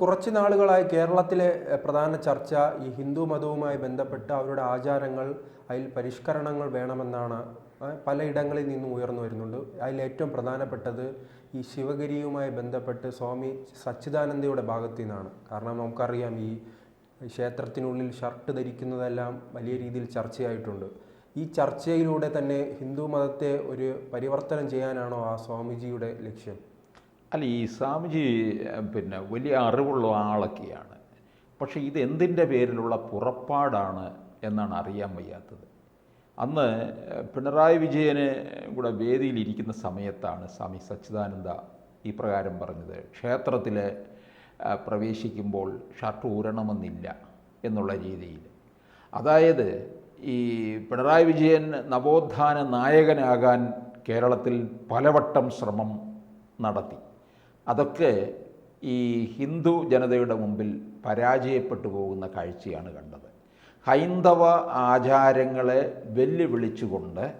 കുറച്ച് നാളുകളായി കേരളത്തിലെ പ്രധാന ചർച്ച ഈ ഹിന്ദു മതവുമായി ബന്ധപ്പെട്ട് അവരുടെ ആചാരങ്ങൾ അതിൽ പരിഷ്കരണങ്ങൾ വേണമെന്നാണ് പലയിടങ്ങളിൽ നിന്നും ഉയർന്നു വരുന്നുണ്ട്. അതിൽ ഏറ്റവും പ്രധാനപ്പെട്ടത് ഈ ശിവഗിരിയുമായി ബന്ധപ്പെട്ട് സ്വാമി സച്ചിദാനന്ദയുടെ ഭാഗത്തു നിന്നാണ്. കാരണം നമുക്കറിയാം ഈ ക്ഷേത്രത്തിനുള്ളിൽ ഷർട്ട് ധരിക്കുന്നതെല്ലാം വലിയ രീതിയിൽ ചർച്ചയായിട്ടുണ്ട്. ഈ ചർച്ചയിലൂടെ തന്നെ ഹിന്ദു മതത്തെ ഒരു പരിവർത്തനം ചെയ്യാനാണോ ആ സ്വാമിജിയുടെ ലക്ഷ്യം? അല്ല ഈ സ്വാമിജി പിന്നെ വലിയ അറിവുള്ള ആളൊക്കെയാണ്. പക്ഷേ ഇത് എന്തിന്റെ പേരിലുള്ള പുറപ്പാടാണ് എന്നാണ് അറിയാൻ വയ്യാത്തത്. അന്ന് പിണറായി വിജയന് കൂടെ വേദിയിലിരിക്കുന്ന സമയത്താണ് സ്വാമി സച്ചിദാനന്ദ ഈ പ്രകാരം പറഞ്ഞത്. ക്ഷേത്രത്തിൽ പ്രവേശിക്കുമ്പോൾ ഷർട്ട് ഊരണമെന്നില്ല എന്നുള്ള രീതിയിൽ. അതായത് ഈ പിണറായി വിജയൻ നവോത്ഥാന നായകനാകാൻ കേരളത്തിൽ പലവട്ടം ശ്രമം നടത്തി. അതൊക്കെ ഈ ഹിന്ദു ജനതയുടെ മുമ്പിൽ പരാജയപ്പെട്ടു പോകുന്ന കാഴ്ചയാണ് കണ്ടത്. ഹൈന്ദവ ആചാരങ്ങളെ വെല്ലുവിളിച്ചുകൊണ്ട്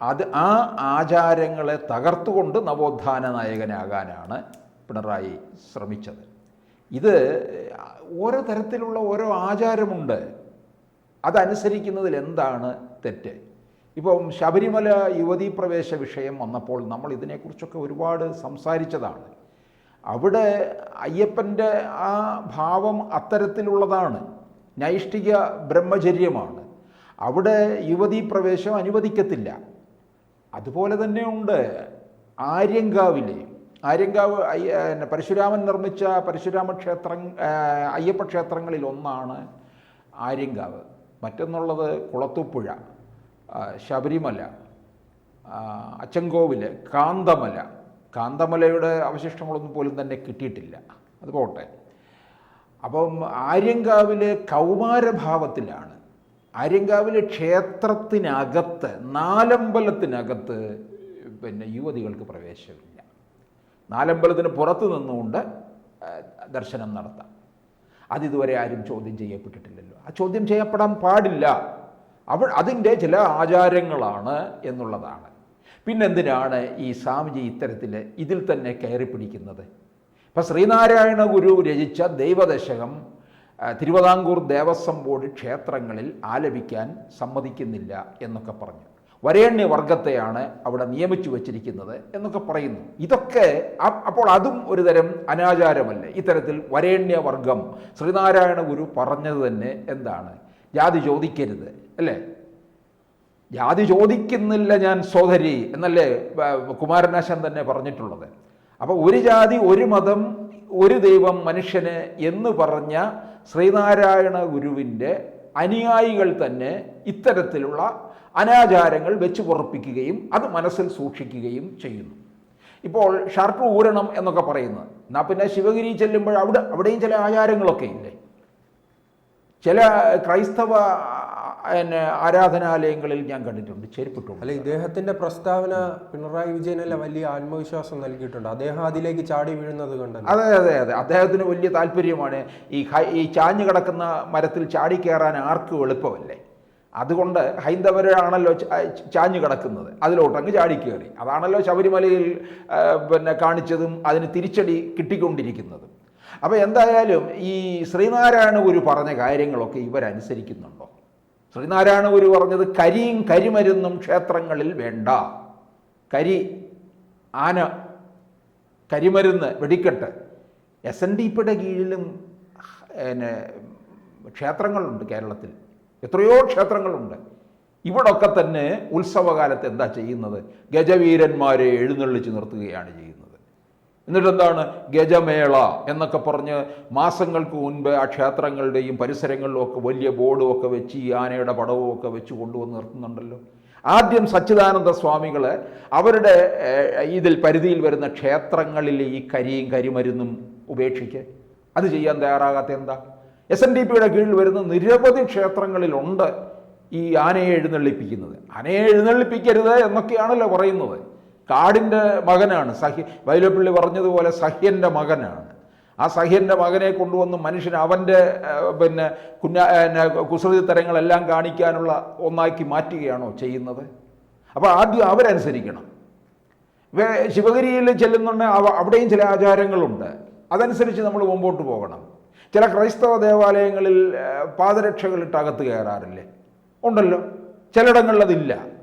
അത് ആ ആചാരങ്ങളെ തകർത്തുകൊണ്ട് നവോത്ഥാന നായകനാകാനാണ് പിണറായി ശ്രമിച്ചത്. ഇത് ഓരോ തരത്തിലുള്ള ഓരോ ആചാരമുണ്ട്. അതനുസരിക്കുന്നതിൽ എന്താണ് തെറ്റ്? ഇപ്പം ശബരിമല യുവതീ പ്രവേശ വിഷയം വന്നപ്പോൾ നമ്മൾ ഇതിനെക്കുറിച്ചൊക്കെ ഒരുപാട് സംസാരിച്ചതാണ്. അവിടെ അയ്യപ്പന്റെ ആ ഭാവം അത്തരത്തിലുള്ളതാണ്. നൈഷ്ഠിക ബ്രഹ്മചര്യമാണ്. അവിടെ യുവതീ പ്രവേശം അനുവദിക്കത്തില്ല. അതുപോലെ തന്നെ ഉണ്ട് ആര്യങ്കാവിലെ. ആര്യങ്കാവ് പരശുരാമൻ നിർമ്മിച്ച പരശുരാമ ക്ഷേത്രം അയ്യപ്പ ക്ഷേത്രങ്ങളിൽ ഒന്നാണ് ആര്യങ്കാവ്. മറ്റൊന്നുള്ളത് കുളത്തുപ്പുഴ ശബരിമല അച്ചങ്കോവിൽ കാന്തമല. കാന്തമലയുടെ അവശിഷ്ടങ്ങളൊന്നും പോലും തന്നെ കിട്ടിയിട്ടില്ല. അത് പോട്ടെ. അപ്പം ആര്യങ്കാവിലെ കൗമാരഭാവത്തിലാണ് ആര്യങ്കാവിലെ ക്ഷേത്രത്തിനകത്ത് നാലമ്പലത്തിനകത്ത് പിന്നെ യുവതികൾക്ക് പ്രവേശമില്ല നാലമ്പലത്തിന് പുറത്ത് നിന്നുകൊണ്ട് ദർശനം നടത്താം. അതിതുവരെ ആരും ചോദ്യം ചെയ്യപ്പെട്ടിട്ടില്ലല്ലോ. ആ ചോദ്യം ചെയ്യപ്പെടാൻ പാടില്ല. അവ അതിന്റെ ചില ആചാരങ്ങളാണ് എന്നുള്ളതാണ്. പിന്നെന്തിനാണ് ഈ സ്വാമിജി ഇത്തരത്തിൽ ഇതിൽ തന്നെ കയറി പിടിക്കുന്നത്? ഇപ്പം ശ്രീനാരായണ ഗുരു രചിച്ച ദൈവദശകം തിരുവിതാംകൂർ ദേവസ്വം ബോർഡ് ക്ഷേത്രങ്ങളിൽ ആലപിക്കാൻ സമ്മതിക്കുന്നില്ല എന്നൊക്കെ പറഞ്ഞു. വരേണ്യവർഗത്തെയാണ് അവിടെ നിയമിച്ചു വച്ചിരിക്കുന്നത് എന്നൊക്കെ പറയുന്നു. ഇതൊക്കെ അപ്പോൾ അതും ഒരു തരം അനാചാരമല്ലേ? ഇത്തരത്തിൽ വരേണ്യവർഗം ശ്രീനാരായണ ഗുരു പറഞ്ഞത് തന്നെ എന്താണ്? ജാതി ചോദിക്കരുത് അല്ലേ? ജാതി ചോദിക്കുന്നില്ല ഞാൻ സോദരി എന്നല്ലേ കുമാരനാശൻ തന്നെ പറഞ്ഞിട്ടുള്ളത്. അപ്പോൾ ഒരു ജാതി ഒരു മതം ഒരു ദൈവം മനുഷ്യന് എന്ന് പറഞ്ഞ ശ്രീനാരായണ ഗുരുവിന്റെ അനുയായികൾ തന്നെ ഇത്തരത്തിലുള്ള അനാചാരങ്ങൾ വെച്ച് പുറപ്പിക്കുകയും അത് മനസ്സിൽ സൂക്ഷിക്കുകയും ചെയ്യുന്നു. ഇപ്പോൾ ഷർട്ട് ഊരണം എന്നൊക്കെ പറയുന്നത്. എന്നാൽ പിന്നെ ശിവഗിരി ചെല്ലുമ്പോൾ അവിടെ അവിടെയും ചില ആചാരങ്ങളൊക്കെ ഇല്ലേ? ചില ക്രൈസ്തവ പിന്നെ ആരാധനാലയങ്ങളിൽ ഞാൻ കണ്ടിട്ടുണ്ട് ചെരുപ്പിട്ടുണ്ട് അല്ല ഇദ്ദേഹത്തിന്റെ പ്രസ്താവന പിണറായി വിജയനല്ല വലിയ ആത്മവിശ്വാസം നൽകിയിട്ടുണ്ട്. അദ്ദേഹം അതിലേക്ക് ചാടി വീഴുന്നത് കൊണ്ട് അതെ അതെ അതെ. അദ്ദേഹത്തിന് വലിയ താല്പര്യമാണ് ഈ ഈ ചാഞ്ഞു കിടക്കുന്ന മരത്തിൽ ചാടി കയറാൻ ആർക്കും എളുപ്പമല്ലേ? അതുകൊണ്ട് ഹൈന്ദവരാണല്ലോ ചാഞ്ഞു കിടക്കുന്നത്. അതിലോട്ട് അങ്ങ് ചാടി കയറി. അതാണല്ലോ ശബരിമലയിൽ പിന്നെ കാണിച്ചതും അതിന് തിരിച്ചടി കിട്ടിക്കൊണ്ടിരിക്കുന്നതും. അപ്പോൾ എന്തായാലും ഈ ശ്രീനാരായണ ഗുരു പറഞ്ഞ കാര്യങ്ങളൊക്കെ ഇവരനുസരിക്കുന്നുണ്ടോ? ശ്രീനാരായണ ഗുരു പറഞ്ഞത് കരിയും കരിമരുന്നും ക്ഷേത്രങ്ങളിൽ വേണ്ട. കരി ആന കരിമരുന്ന് വെടിക്കെട്ട്. എസ് എൻ ഡി പിയുടെ കീഴിലും പിന്നെ ക്ഷേത്രങ്ങളുണ്ട് കേരളത്തിൽ. എത്രയോ ക്ഷേത്രങ്ങളുണ്ട്. ഇവിടൊക്കെ തന്നെ ഉത്സവകാലത്ത് എന്താ ചെയ്യുന്നത്? ഗജവീരന്മാരെ എഴുന്നള്ളിച്ച് നിർത്തുകയാണ് ചെയ്യുന്നത്. എന്നിട്ട് എന്താണ് ഗജമേള എന്നൊക്കെ പറഞ്ഞ് മാസങ്ങൾക്ക് മുൻപ് ആ ക്ഷേത്രങ്ങളുടെയും പരിസരങ്ങളിലും ഒക്കെ വലിയ ബോർഡും ഒക്കെ വെച്ച് ഈ ആനയുടെ പടവും ഒക്കെ വെച്ച് കൊണ്ടുവന്ന് നിർത്തുന്നുണ്ടല്ലോ. ആദ്യം സച്ചിദാനന്ദ സ്വാമികൾ അവരുടെ ഇതിൽ പരിധിയിൽ വരുന്ന ക്ഷേത്രങ്ങളിൽ ഈ കരിയും കരിമരുന്നും ഉപേക്ഷിക്കുക അത് ചെയ്യാൻ തയ്യാറാകാത്ത എന്താ? എസ് എൻ ഡി പിയുടെ കീഴിൽ വരുന്ന നിരവധി ക്ഷേത്രങ്ങളിലുണ്ട് ഈ ആനയെ എഴുന്നള്ളിപ്പിക്കുന്നത്. ആനയെ എഴുന്നള്ളിപ്പിക്കരുത് എന്നൊക്കെയാണല്ലോ പറയുന്നത്. കാടിന്റെ മകനാണ്. സഹ്യ വൈലപ്പള്ളി പറഞ്ഞതുപോലെ സഹ്യന്റെ മകനാണ്. ആ സഹ്യന്റെ മകനെ കൊണ്ടുവന്ന് മനുഷ്യൻ അവന്റെ പിന്നെ കുഞ്ഞ കുസൃതി തരങ്ങളെല്ലാം കാണിക്കാനുള്ള ഒന്നാക്കി മാറ്റുകയാണോ ചെയ്യുന്നത്? അപ്പോൾ ആദ്യം അവരനുസരിക്കണം. ശിവഗിരിയിൽ ചെല്ലുന്നുണ്ട് അവ അവിടെയും ചില ആചാരങ്ങളുണ്ട്. അതനുസരിച്ച് നമ്മൾ മുമ്പോട്ട് പോകണം. ചില ക്രൈസ്തവ ദേവാലയങ്ങളിൽ പാദരക്ഷകളിട്ട് അകത്ത് കയറാറില്ലേ? ഉണ്ടല്ലോ. ആ,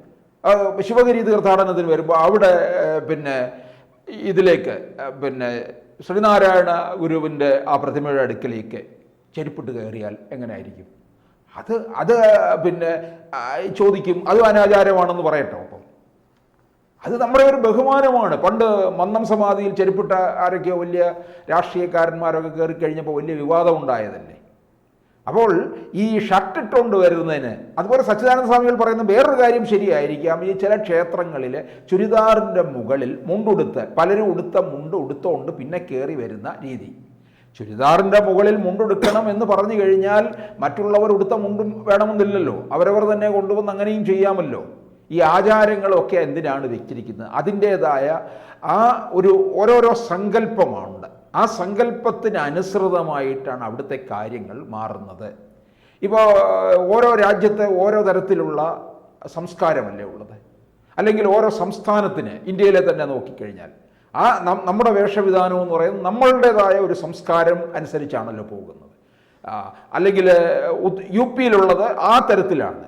ശിവഗിരി തീർത്ഥാടനത്തിന് വരുമ്പോൾ അവിടെ പിന്നെ ഇതിലേക്ക് പിന്നെ ശ്രീനാരായണ ഗുരുവിന്റെ ആ പ്രതിമയുടെ അടുക്കലേക്ക് ചെരുപ്പിട്ട് കയറിയാൽ എങ്ങനെയായിരിക്കും? അത് അത് പിന്നെ ചോദിക്കും അത് അനാചാരമാണെന്ന് പറയട്ടോ അപ്പം. അത് നമ്മുടെ ഒരു ബഹുമാനമാണ്. പണ്ട് മന്നം സമാധിയിൽ ചെരുപ്പിട്ട ആരൊക്കെയോ വലിയ രാഷ്ട്രീയക്കാരന്മാരൊക്കെ കയറി കഴിഞ്ഞപ്പോൾ വലിയ വിവാദം ഉണ്ടായതല്ലേ? അപ്പോൾ ഈ ഷർട്ട് ഇട്ടുകൊണ്ട് വരുന്നതിന് അതുപോലെ സച്ചിദാനന്ദ സ്വാമികൾ പറയുന്ന വേറൊരു കാര്യം ശരിയായിരിക്കാം. ഈ ചില ക്ഷേത്രങ്ങളിൽ ചുരിദാറിന്റെ മുകളിൽ മുണ്ടുടുത്ത് പലരും ഉടുത്ത മുണ്ട് ഉടുത്തോണ്ട് പിന്നെ കയറി വരുന്ന രീതി. ചുരിദാറിന്റെ മുകളിൽ മുണ്ടുടുക്കണം എന്ന് പറഞ്ഞു കഴിഞ്ഞാൽ മറ്റുള്ളവർ ഉടുത്ത മുണ്ടും വേണമെന്നില്ലല്ലോ. അവരവർ തന്നെ കൊണ്ടുവന്ന് അങ്ങനെയും ചെയ്യാമല്ലോ. ഈ ആചാരങ്ങളൊക്കെ എന്തിനാണ് വെച്ചിരിക്കുന്നത്? അതിന്റേതായ ആ ഒരു ഓരോരോ സങ്കല്പമുണ്ട് ആ സങ്കല്പത്തിന് അനുസൃതമായിട്ടാണ് അവിടുത്തെ കാര്യങ്ങൾ മാറുന്നത്. ഇപ്പോൾ ഓരോ രാജ്യത്തെ ഓരോ തരത്തിലുള്ള സംസ്കാരമല്ലേ ഉള്ളത്? അല്ലെങ്കിൽ ഓരോ സംസ്ഥാനത്തിന് ഇന്ത്യയിലെ തന്നെ നോക്കിക്കഴിഞ്ഞാൽ ആ നമ്മുടെ വേഷവിധാനം എന്ന് പറയുന്നത് നമ്മളുടേതായ ഒരു സംസ്കാരം അനുസരിച്ചാണല്ലോ പോകുന്നത്. അല്ലെങ്കിൽ യു പിയിലുള്ളത് ആ തരത്തിലാണ്.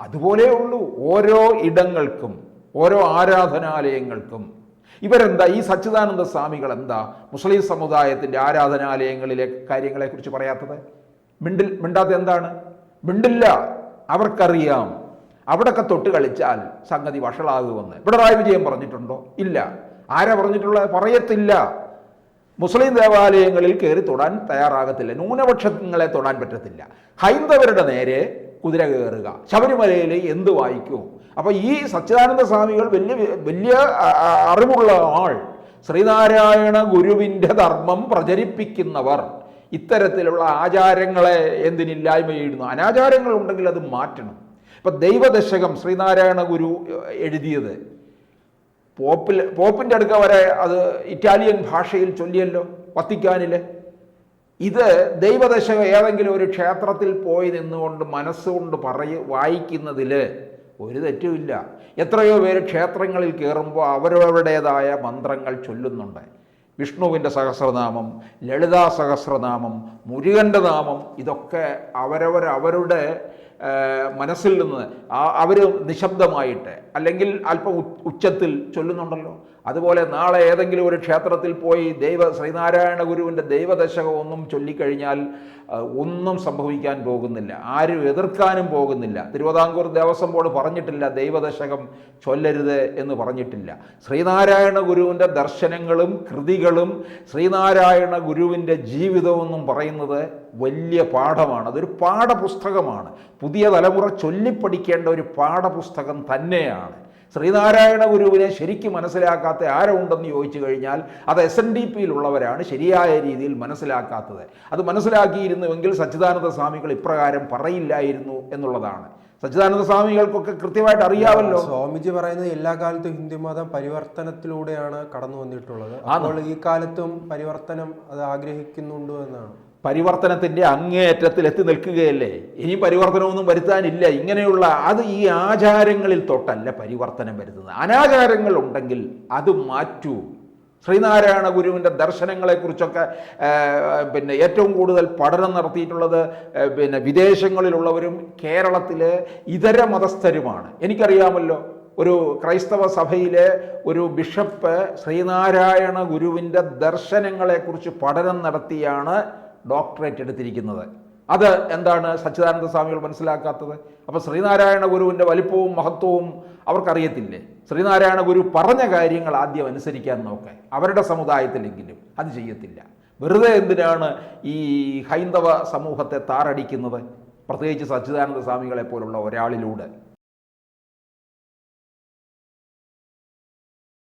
അതുപോലെ ഉള്ളൂ. ഓരോ ഇടങ്ങൾക്കും ഓരോ ആരാധനാലയങ്ങൾക്കും ഇവരെന്താ? ഈ സച്ചിദാനന്ദ സ്വാമികൾ എന്താ മുസ്ലിം സമുദായത്തിന്റെ ആരാധനാലയങ്ങളിലെ കാര്യങ്ങളെക്കുറിച്ച് പറയാത്തത്? മിണ്ടിൽ മിണ്ടാത്ത എന്താണ്? മിണ്ടില്ല. അവർക്കറിയാം. അവിടൊക്കെ തൊട്ട് കളിച്ചാൽ സംഗതി വഷളാകുമെന്ന്. പിണറായി വിജയൻ പറഞ്ഞിട്ടുണ്ടോ? ഇല്ല. ആരാ പറഞ്ഞിട്ടുള്ളത്? പറയത്തില്ല. മുസ്ലിം ദേവാലയങ്ങളിൽ കയറി തൊടാൻ തയ്യാറാകത്തില്ല. ന്യൂനപക്ഷങ്ങളെ തൊടാൻ പറ്റത്തില്ല. ഹൈന്ദവരുടെ നേരെ കുതിര കയറുക. ശബരിമലയിൽ എന്ത് വായിക്കും? അപ്പൊ ഈ സച്ചിദാനന്ദ സ്വാമികൾ വലിയ വലിയ അറിവുള്ള ആൾ. ശ്രീനാരായണ ഗുരുവിന്റെ ധർമ്മം പ്രചരിപ്പിക്കുന്നവർ. ഇത്തരത്തിലുള്ള ആചാരങ്ങളെ എന്തിനില്ലായ്മ ചെയ്യുന്നു അനാചാരങ്ങൾ ഉണ്ടെങ്കിൽ അത് മാറ്റണം. ഇപ്പൊ ദൈവദശകം ശ്രീനാരായണ ഗുരു എഴുതിയത്. പോപ്പിൽ പോപ്പിന്റെ അടുക്ക വരെ അത് ഇറ്റാലിയൻ ഭാഷയിൽ ചൊല്ലിയല്ലോ വത്തിക്കാനിലെ. ഇത് ദൈവദശകം ഏതെങ്കിലും ഒരു ക്ഷേത്രത്തിൽ പോയി നിന്നുകൊണ്ട് മനസ്സുകൊണ്ട് പറയ വായിക്കുന്നതിൽ ഒരു തെറ്റുമില്ല. എത്രയോ പേര് ക്ഷേത്രങ്ങളിൽ കയറുമ്പോൾ അവരവരുടേതായ മന്ത്രങ്ങൾ ചൊല്ലുന്നുണ്ട്. വിഷ്ണുവിന്റെ സഹസ്രനാമം ലളിതാ സഹസ്രനാമം മുരുകന്റെ നാമം ഇതൊക്കെ ഏഹ്, മനസ്സിൽ നിന്ന് അവർ നിശബ്ദമായിട്ട് അല്ലെങ്കിൽ അല്പം ഉച്ചത്തിൽ ചൊല്ലുന്നുണ്ടല്ലോ. അതുപോലെ നാളെ ഏതെങ്കിലും ഒരു ക്ഷേത്രത്തിൽ പോയി ദൈവ ശ്രീനാരായണ ഗുരുവിന്റെ ദൈവദശകം ഒന്നും ചൊല്ലിക്കഴിഞ്ഞാൽ ഒന്നും സംഭവിക്കാൻ പോകുന്നില്ല. ആരും എതിർക്കാനും പോകുന്നില്ല. തിരുവിതാംകൂർ ദേവസ്വം ബോർഡ് പറഞ്ഞിട്ടില്ല ദൈവദശകം ചൊല്ലരുത് എന്ന് പറഞ്ഞിട്ടില്ല. ശ്രീനാരായണ ഗുരുവിന്റെ ദർശനങ്ങളും കൃതികളും ശ്രീനാരായണ ഗുരുവിന്റെ ജീവിതമെന്നും പറയുന്നത് വലിയ പാഠമാണ്. അതൊരു പാഠപുസ്തകമാണ്. പുതിയ തലമുറ ചൊല്ലിപ്പഠിക്കേണ്ട ഒരു പാഠപുസ്തകം തന്നെയാണ്. ശ്രീനാരായണ ഗുരുവിനെ ശരിക്കും മനസ്സിലാക്കാത്ത ആരുണ്ടെന്ന് ചോദിച്ചു കഴിഞ്ഞാൽ അത് എസ് എൻ ഡി പിയിലുള്ളവരാണ് ശരിയായ രീതിയിൽ മനസ്സിലാക്കാത്തത്. അത് മനസ്സിലാക്കിയിരുന്നുവെങ്കിൽ സച്ചിദാനന്ദ സ്വാമികൾ ഇപ്രകാരം പറയില്ലായിരുന്നു എന്നുള്ളതാണ്. സച്ചിദാനന്ദ സ്വാമികൾക്കൊക്കെ കൃത്യമായിട്ട് അറിയാമല്ലോ. സ്വാമിജി പറയുന്നത് എല്ലാ കാലത്തും ഹിന്ദു മതം പരിവർത്തനത്തിലൂടെയാണ് കടന്നു വന്നിട്ടുള്ളത് അപ്പോൾ ഈ കാലത്തും പരിവർത്തനം അത് ആഗ്രഹിക്കുന്നുണ്ടോ എന്നാണ്. പരിവർത്തനത്തിന്റെ അങ്ങേയറ്റത്തിൽ എത്തി നിൽക്കുകയല്ലേ? ഇനി പരിവർത്തനമൊന്നും വരുത്താനില്ല. ഇങ്ങനെയുള്ള അത് ഈ ആചാരങ്ങളിൽ തൊട്ടല്ല പരിവർത്തനം വരുത്തുന്നത് അനാചാരങ്ങൾ ഉണ്ടെങ്കിൽ അത് മാറ്റൂ. ശ്രീനാരായണ ഗുരുവിന്റെ ദർശനങ്ങളെക്കുറിച്ചൊക്കെ പിന്നെ ഏറ്റവും കൂടുതൽ പഠനം നടത്തിയിട്ടുള്ളത് പിന്നെ വിദേശങ്ങളിലുള്ളവരും കേരളത്തിലെ ഇതര മതസ്ഥരുമാണ്. എനിക്കറിയാമല്ലോ ഒരു ക്രൈസ്തവ സഭയിലെ ഒരു ബിഷപ്പ് ശ്രീനാരായണ ഗുരുവിന്റെ ദർശനങ്ങളെക്കുറിച്ച് പഠനം നടത്തിയാണ് ഡോക്ടറേറ്റ് എടുത്തിരിക്കുന്നത്. അത് എന്താണ് സച്ചിദാനന്ദ സ്വാമികൾ മനസ്സിലാക്കാത്തത്? അപ്പോൾ ശ്രീനാരായണ ഗുരുവിന്റെ വലിപ്പവും മഹത്വവും അവർക്കറിയത്തില്ലേ? ശ്രീനാരായണ ഗുരു പറഞ്ഞ കാര്യങ്ങൾ ആദ്യം അനുസരിക്കാൻ നോക്കെ. അവരുടെ സമുദായത്തിലെങ്കിലും അത് ചെയ്യത്തില്ല. വെറുതെ എന്തിനാണ് ഈ ഹൈന്ദവ സമൂഹത്തെ താറടിക്കുന്നത്? പ്രത്യേകിച്ച് സച്ചിദാനന്ദ സ്വാമികളെ പോലുള്ള ഒരാളിലൂടെ.